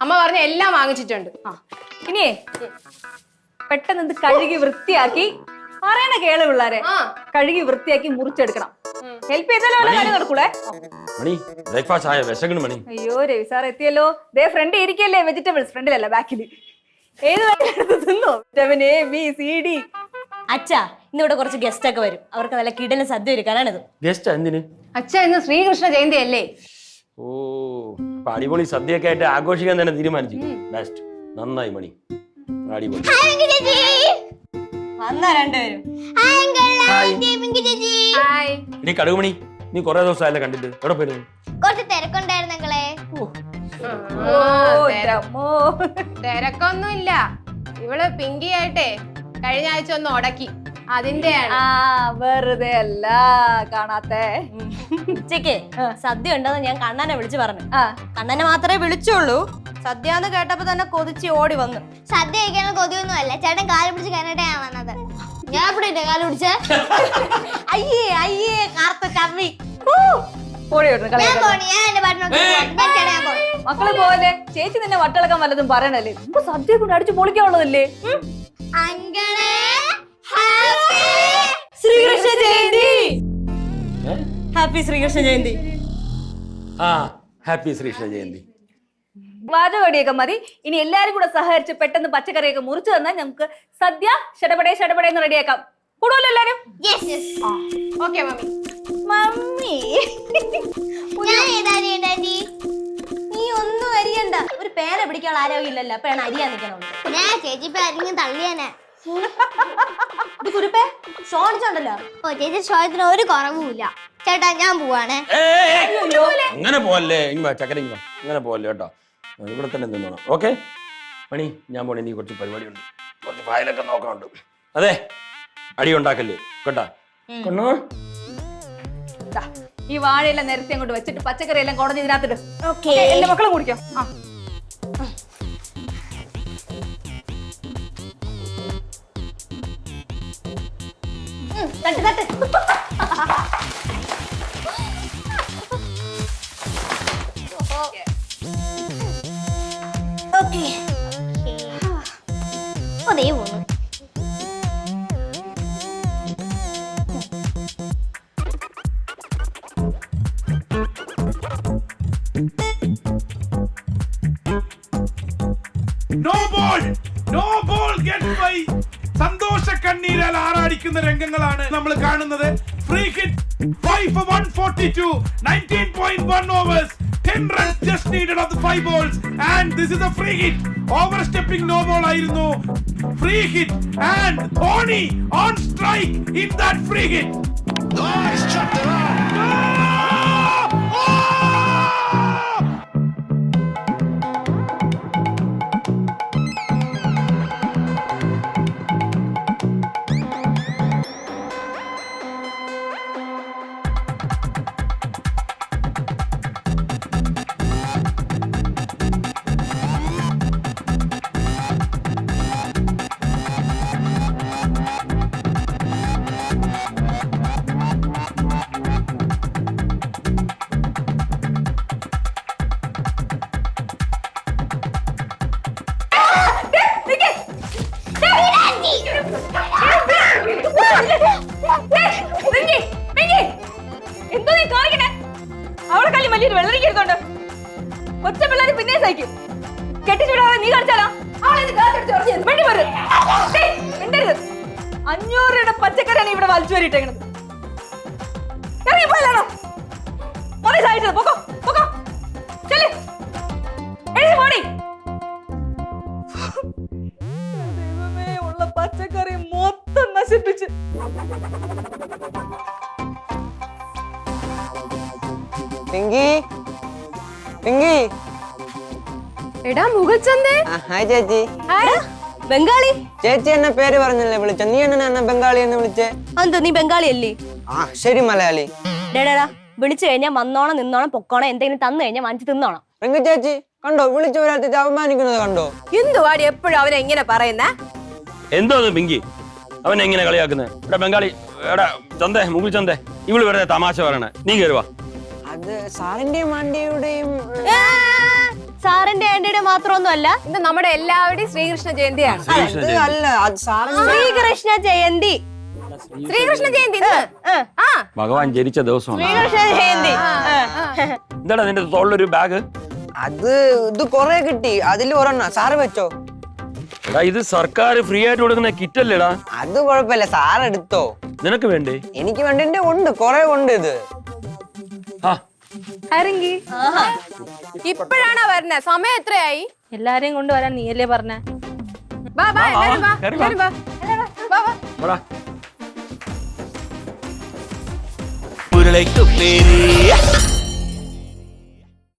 അമ്മ പറഞ്ഞ എല്ലാം വാങ്ങിച്ചിട്ടുണ്ട്. ആ ഇനിയേ പെട്ടെന്ന് ഇത് കഴുകി വൃത്തിയാക്കി പറയണ കേൾ പിള്ളാരെ ആ. കഴുകി വൃത്തിയാക്കി മുറിച്ചെടുക്കണം. ഹെൽപ്പ് ചെയ്താലോ കാര്യം നടക്കൂളേ മണി ബ്രേക്ക്ഫാസ്റ്റ് ആയ? വിശകണ് മണി. അയ്യോ രവി സാർ എത്തിയല്ലോ. ദേ ഫ്രണ്ട് ഇരിക്കല്ലേ? വെജിറ്റബിൾസ് ഫ്രണ്ടിലല്ല ബാക്കിൽ ഏത് എടുത്ത് തിന്നോ? Vitamin A B C D അച്ഛാ ഇന്നിവിടെ കുറച്ച് ഗസ്റ്റ് ഒക്കെ വരും. അവർക്ക് നല്ല കിടലും സദ്യ ഒരുക്കാനാണിത്. ഗസ്റ്റ് എന്തിന്? അച്ഛ ഇന്ന് ശ്രീകൃഷ്ണ ജയന്തി അല്ലേ ഓ അപ്പൊ അടിപൊളി സദ്യയൊക്കെ ആയിട്ട് ആഘോഷിക്കാൻ തന്നെ തീരുമാനിച്ചു. ബെസ്റ്റ് നന്നായി മണി. അടിപൊളി. വന്നാ രണ്ടുപേരും. ഹായ് ഇനി കടുകുമണി നീ കൊറേ ദിവസമായല്ലേ കണ്ടിട്ട്. എവിടെ പോയിരുന്നു? കുറച്ച് തിരക്കുണ്ടായിരുന്നു നിങ്ങളെ. ഓ. തിരക്കൊന്നുമില്ല. ഇവൾ പിങ്കി ആയിട്ടേ കഴിഞ്ഞ ആഴ്ച ഒന്ന് ഉടക്കി. അതിന്റെയാണ്. ആ വെറുതെ അല്ല കാണാത്തെ. ഉച്ചയ്ക്ക് സദ്യ ഉണ്ടെന്ന് ഞാൻ കണ്ണനെ വിളിച്ചു പറഞ്ഞു. ആ. കണ്ണനെ മാത്രമേ വിളിച്ചുള്ളൂ. സദ്യ എന്ന് കേട്ടപ്പോ തന്നെ കൊതിച്ച് ഓടി വന്നു. സദ്യ കഴിക്കാൻ കൊതിയൊന്നും അല്ല. ചേട്ടൻ കാൽ പിടിച്ച് കണ്ടിട്ട് ഞാൻ വന്നത്. ഞാൻ എവിടെ കാൽ പിടിച്ച? അയ്യേ അയ്യേ കാർത്ത പോണി മക്കൾ പോലെ ചേച്ചി നിന്നെ വട്ടളക്കാൻ വല്ലതും പറയണല്ലേ? സദ്യ കൊണ്ട് അടിച്ചു പൊളിക്കാനുള്ളതല്ലേ? ഉം. ശ്രീകൃഷ്ണ ജയന്തി? ഹാപ്പി ശ്രീകൃഷ്ണ ജയന്തി. ആ ഹാപ്പി ശ്രീകൃഷ്ണ ജയന്തി. വാചകടിയൊക്കെ മതി. ഇനി എല്ലാരും കൂടെ സഹകരിച്ച് പെട്ടെന്ന് പച്ചക്കറിയൊക്കെ മുറിച്ചു തന്നാൽ നമുക്ക് സദ്യ ഷടപടേ ഷടപടേ എന്ന് റെഡിയാക്കാം. കൂടുതലും എല്ലാരും? Okay mummy. മമ്മി. നീ ഒന്നും അരിയണ്ട. ഒരു പേര പിടിക്കാനുള്ള ആരോഗ്യമില്ലല്ലോ അപ്പോഴാണ് അരിയാൻ നിൽക്കണം ഞാൻ ചേച്ചി ഇപ്പൊ ആരെങ്കിലും തള്ളിയാനെ. കുരുപ്പേ ഷോണിച്ചുണ്ടല്ലോ ഓ ചേച്ചി ശ്വാസത്തിന് ഒരു കുറവുമില്ല. ചേട്ടാ ഞാൻ പോവാണ്. അങ്ങനെ പോവല്ലേ? ഇങ്ങ ചക്കര ഇങ്ങ. അങ്ങനെ പോവല്ലേ കേട്ടോ? ഇവിടെ തന്നെ നിന്നോണം ഓക്കെ? മണി ഞാൻ പോണേ. നീ കുറച്ച് പരിപാടിയുണ്ട്. കുറച്ച് ഫയലൊക്കെ നോക്കാനുണ്ട്. അതെ അടി ഉണ്ടാക്കല്ലേ? കേട്ടാ? കൊണ്ടോ ഈ വാഴയെല്ലാം നേരത്തെ അങ്ങോട്ട് വെച്ചിട്ട് പച്ചക്കറി എല്ലാം കുടഞ്ഞ് ഇതിനകത്തിട്ട്. ഓക്കേ. എന്റെ മക്കളും കുടിക്കാം? ആ. തട്ട് തട്ട് ഓക്കെ അതേ പോന്നു no ball no ball get by സന്തോഷ കണ്ണീരാൽ ആറാടിക്കുന്ന രംഗങ്ങളാണ് നമ്മൾ കാണുന്നത്. Free hit five four one point one overs ten runs just needed off the five balls and this is a free hit over stepping no ball ആയിരുന്നു. Free hit and Dhoni on strike in that free hit വലിയൊരു വെള്ളരിക്ക എടുത്തോണ്ട് കൊച്ച പിള്ളേർ പിന്നെ സഹിക്കും. കെട്ടിച്ചുവിടാതെ നീ മിണ്ടരുത്. അഞ്ഞൂറ് രൂപയുടെ പച്ചക്കറിയാണ് ഇവിടെ വലിച്ചു പോടി ദൈവമേ ഉള്ള പച്ചക്കറി മൊത്തം നശിപ്പിച്ച്. പിങ്കി. പിങ്കി. എടാ മുഗൾ ചന്തേ. ആ, ഹായ് ചേച്ചി. ബംഗാളി. ചേച്ചി എന്നെ പേര് പറഞ്ഞല്ലേ വിളിച്ച? നീ എന്നെ എന്നെ ബംഗാളി എന്ന് വിളിച്ചേ? അതെന്താ നീ ബംഗാളി അല്ലേ ആ ശരി മലയാളി. ഡേടാ വിളിച്ചു കഴിഞ്ഞാൽ വന്നോണം നിന്നോണം പൊക്കോണം എന്തെങ്കിലും തന്നു കഴിഞ്ഞാൽ വാങ്ങിച്ച് തിന്നോണം. റിങ്കി ചേച്ചി കണ്ടോ? വിളിച്ചു വരാത്തിട്ട് അവമാനിക്കുന്നത് കണ്ടോ? എന്തുവാടി എപ്പോഴും അവനെ എങ്ങനെ പറയുന്നേ? എന്തോ പിങ്കി? അവൻ എങ്ങനെ കളിയാക്കുന്നത് ഇവിടെ ബംഗാളി എടാ ചന്തേ മുഗൾ ചന്തേ. ഇവൾ വെറുതെ തമാശ പറയണേ. നീ കയറുവാ അത് സാറിന്റെയും ആന്റിയുടെയും സാറിന്റെ ആന്റിയുടെ മാത്രമൊന്നും അല്ല ഇത് നമ്മുടെ എല്ലാവരുടെയും ശ്രീകൃഷ്ണ ജയന്തിയാണ്. ശ്രീകൃഷ്ണ ജയന്തി. അല്ല അത് സാറിന് ശ്രീകൃഷ്ണ ജയന്തി. ശ്രീകൃഷ്ണ ജയന്തി. ആ ഭഗവാൻ ജനിച്ച ദിവസമാണ്. ശ്രീകൃഷ്ണ ജയന്തി. എന്താണ് നിന്റെ തോളിലൊരു ബാഗ്? അത് ഇത് കൊറേ കിട്ടി. അതിൽ ഒരെണ്ണം. സാറ് വെച്ചോ. എടാ ഇത് സർക്കാർ ഫ്രീ ആയിട്ട് കൊടുക്കുന്ന കിറ്റ് അല്ലേടാ അത് കുഴപ്പമില്ല. സാർ എടുത്തോ. നിനക്ക് വേണ്ടേ? എനിക്ക് വേണ്ടിന്റെ ഉണ്ട്. കൊറേ ഉണ്ട് ഇത്. ആ ആരെങ്കി ഇപ്പോഴാണോ വരണ? സമയം എത്രയായി? എല്ലാരെയും കൊണ്ടുവരാൻ നീയല്ലേ പറഞ്ഞ. ഉരുളയ്ക്ക് പേര്.